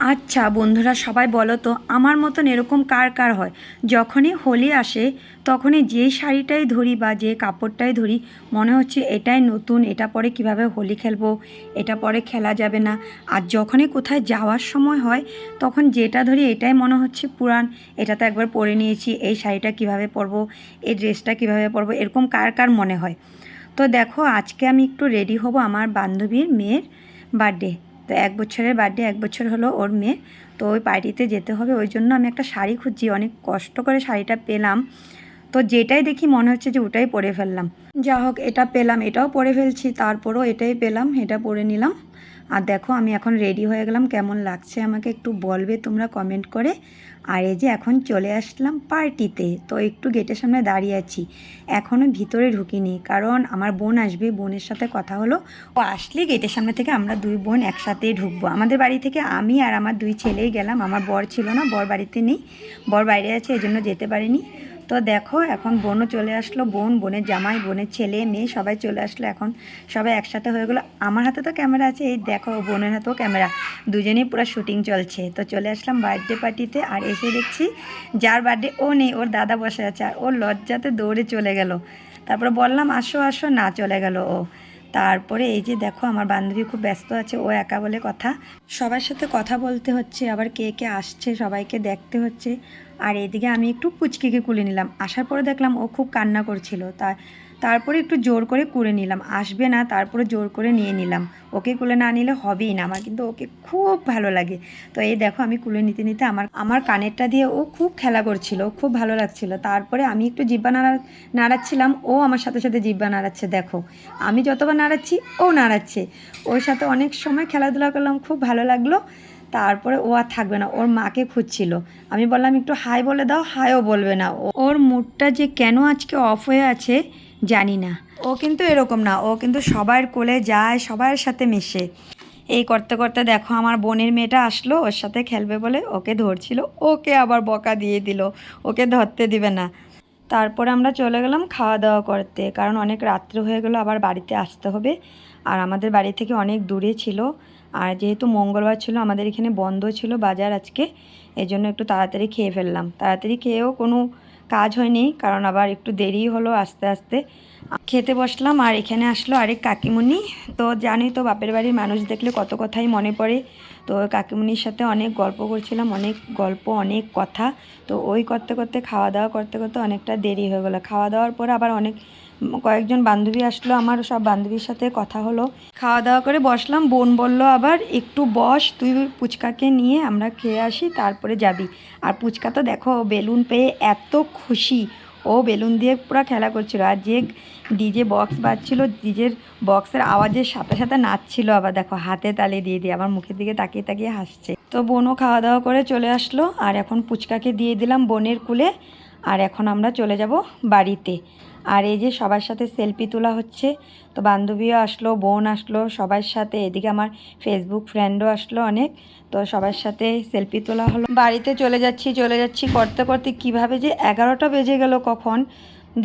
আচ্ছা বন্ধুরা, সবাই বলো তো, আমার মতন এরকম কার কার হয়? যখনই হোলি আসে, তখনই যেই শাড়িটাই ধরি বা যে কাপড়টাই ধরি, মনে হচ্ছে এটাই নতুন, এটা পরে কীভাবে হোলি খেলব, এটা পরে খেলা যাবে না। আর যখনই কোথায় যাওয়ার সময় হয়, তখন যেটা ধরি এটাই মনে হচ্ছে পুরান এটা তো একবার পরে নিয়েছি, এই শাড়িটা কীভাবে পরবো, এই ড্রেসটা কীভাবে পরবো, এরকম কার কার মনে হয়। তো দেখো, আজকে আমি একটু রেডি হব আমার বান্ধবীর মেয়ের বার্থডে। তো এক বছরের বার্থডে এক বছর হলো ওর মেয়ে। তো ওই পার্টিতে যেতে হবে, ওই জন্য আমি একটা শাড়ি খুঁজছি, অনেক কষ্ট করে শাড়িটা পেলাম। তো যেটাই দেখি মনে হচ্ছে যে ওটাই পরে ফেললাম। যা হোক এটা পেলাম, এটাও পরে ফেলছি, তারপরও এটাই পেলাম, এটা পরে নিলাম। আর দেখো, আমি এখন রেডি হয়ে গেলাম। কেমন লাগছে আমাকে একটু বলবে, তোমরা কমেন্ট করে। আর এই যে এখন চলে আসলাম পার্টিতে তো একটু গেটের সামনে দাঁড়িয়ে আছি। এখনও ভিতরে ঢুকিনি, কারণ আমার বোন আসবে। বোনের সাথে কথা হলো। ও আসলে গেটের সামনে থেকে আমরা দুই বোন একসাথেই ঢুকবো। আমাদের বাড়ি থেকে আমি আর আমার দুই ছেলেই গেলাম। আমার বর ছিল না, বর বাড়িতে নেই। বর বাইরে আছে এই জন্য যেতে পারিনি। তো দেখো, এখন বোনও চলে আসলো, বোন, বোনের জামাই, বোনের ছেলে, মেয়ে সবাই চলে আসলো এখন। সবাই একসাথে হয়ে গেলো। আমার হাতে তো ক্যামেরা আছে, এই দেখো, বোনের হাতেও ক্যামেরা। দুজনেই পুরো শুটিং চলছে। তো চলে আসলাম বার্থডে পার্টিতে আর এসে দেখছি যার বার্থডে ও নেই, ওর দাদা বসে আছে আর ওর লজ্জাতে দৌড়ে চলে গেল। তারপরে বললাম, আসো আসো। না, চলে গেল ও। তারপরে এই যে দেখো, আমার বান্ধবী খুব ব্যস্ত আছে, ও একা বলে কথা। সবার সাথে কথা বলতে হচ্ছে, আবার কে কে আসছে, সবাইকে দেখতে হচ্ছে। আর এদিকে আমি একটু পুচকিকে কুলে নিলাম। আসার পরে দেখলাম ও খুব কান্না করছিল। তা তারপরে একটু জোর করে কুড়ে নিলাম। আসবে না, তারপরে জোর করে নিয়ে নিলাম। ওকে কুলে না নিলে হবেই না আমার, কিন্তু ওকে খুব ভালো লাগে। তো এই দেখো আমি কুলে নিতে নিতে আমার আমার কানেরটা দিয়ে ও খুব খেলা করছিল খুব ভালো লাগছিল। তারপরে আমি একটু জিব্বা নাড়া, নাড়াচ্ছিলাম, ও আমার সাথে সাথে জিব্বা নাড়াচ্ছে, দেখো। আমি যতবার নাড়াচ্ছি, ও নাড়াচ্ছে। ওর সাথে অনেক সময় খেলাধুলা করলাম, খুব ভালো লাগল। তারপরে ও আর থাকবে না, ওর মাকে খুঁজছিল। আমি বললাম, একটু হাই বলে দাও, হাইও বলবে না। ওর মুডটা যে কেন আজকে অফ হয়ে আছে জানি না। ও কিন্তু এরকম না। ও কিন্তু সবার কোলে যায়, সবার সাথে মেশে। এই করতে করতে দেখো আমার বোনের মেয়েটা আসলো, ওর সাথে খেলবে বলে ওকে ধরছিল। ওকে আবার বকা দিয়ে দিল। ওকে ধরতে দিবে না। তারপরে আমরা চলে গেলাম খাওয়া দাওয়া করতে। কারণ অনেক রাত্র হয়ে গেলো, আবার বাড়িতে আসতে হবে। আর আমাদের বাড়ি থেকে অনেক দূরে ছিল। আর যেহেতু মঙ্গলবার ছিল, আমাদের এখানে বন্ধ ছিল বাজার আজকে। এই জন্য একটু তাড়াতাড়ি খেয়ে ফেললাম। তাড়াতাড়ি খেয়েও কোনো কাজ হয়নি, কারণ আবার একটু দেরি হলো আস্তে আস্তে। খেতে বসলাম আর এখানে আসলো আরেক কাকিমুনি। তো জানি তো বাপের বাড়ির মানুষ দেখলে কত কথাই মনে পড়ে। তো কাকিমুনির সাথে অনেক গল্প করছিলাম, অনেক গল্প, অনেক কথা। তো ওই করতে করতে, খাওয়া দাওয়া করতে করতে অনেকটা দেরি হয়ে গেলো। খাওয়া দাওয়ার পর আবার অনেক কয়েকজন বান্ধবী আসলো, আমার সব বান্ধবীর সাথে কথা হলো। খাওয়া দাওয়া করে বসলাম, বোন বলল, আবার একটু বস, তুই পুচকাকে নিয়ে আমরা খেয়ে আসি, তারপরে যাবি। আর পুচকা তো দেখো, বেলুন পেয়ে এত খুশি। ও বেলুন দিয়ে পুরো খেলা করছিল। আর যে ডিজে বক্স বাজছিল, ডিজের বক্সের আওয়াজের সাথে সাথে নাচছিল আবার, দেখো, হাতে তালে দিয়ে দিয়ে, আমার মুখের দিকে তাকিয়ে তাকিয়ে হাসছে। তো বোনও খাওয়া দাওয়া করে চলে আসলো, আর এখন পুচকাকে দিয়ে দিলাম বোনের কুলে, আর এখন আমরা চলে যাব বাড়িতে। আর এই যে সবার সাথে সেলফি তোলা হচ্ছে, তো বান্ধবীও আসলো, বোন আসলো, সবার সাথে। এদিকে আমার ফেসবুক ফ্রেন্ডও আসলো অনেক, তো সবার সাথে সেলফি তোলা হলো। বাড়িতে চলে যাচ্ছি চলে যাচ্ছি করতে করতে কীভাবে যে এগারোটা বেজে গেল কখন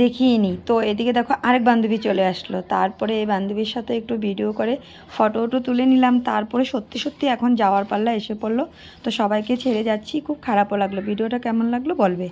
দেখিনি তো এদিকে দেখো আরেক বান্ধবী চলে আসলো। তারপরে এই বান্ধবীর সাথে একটু ভিডিও করে ফটো টটো তুলে নিলাম। তারপরে সত্যি সত্যি এখন যাওয়ার পাল্লা এসে পড়ল। তো সবাইকে ছেড়ে যাচ্ছি, খুব খারাপও লাগল। ভিডিওটা কেমন লাগল বলবে?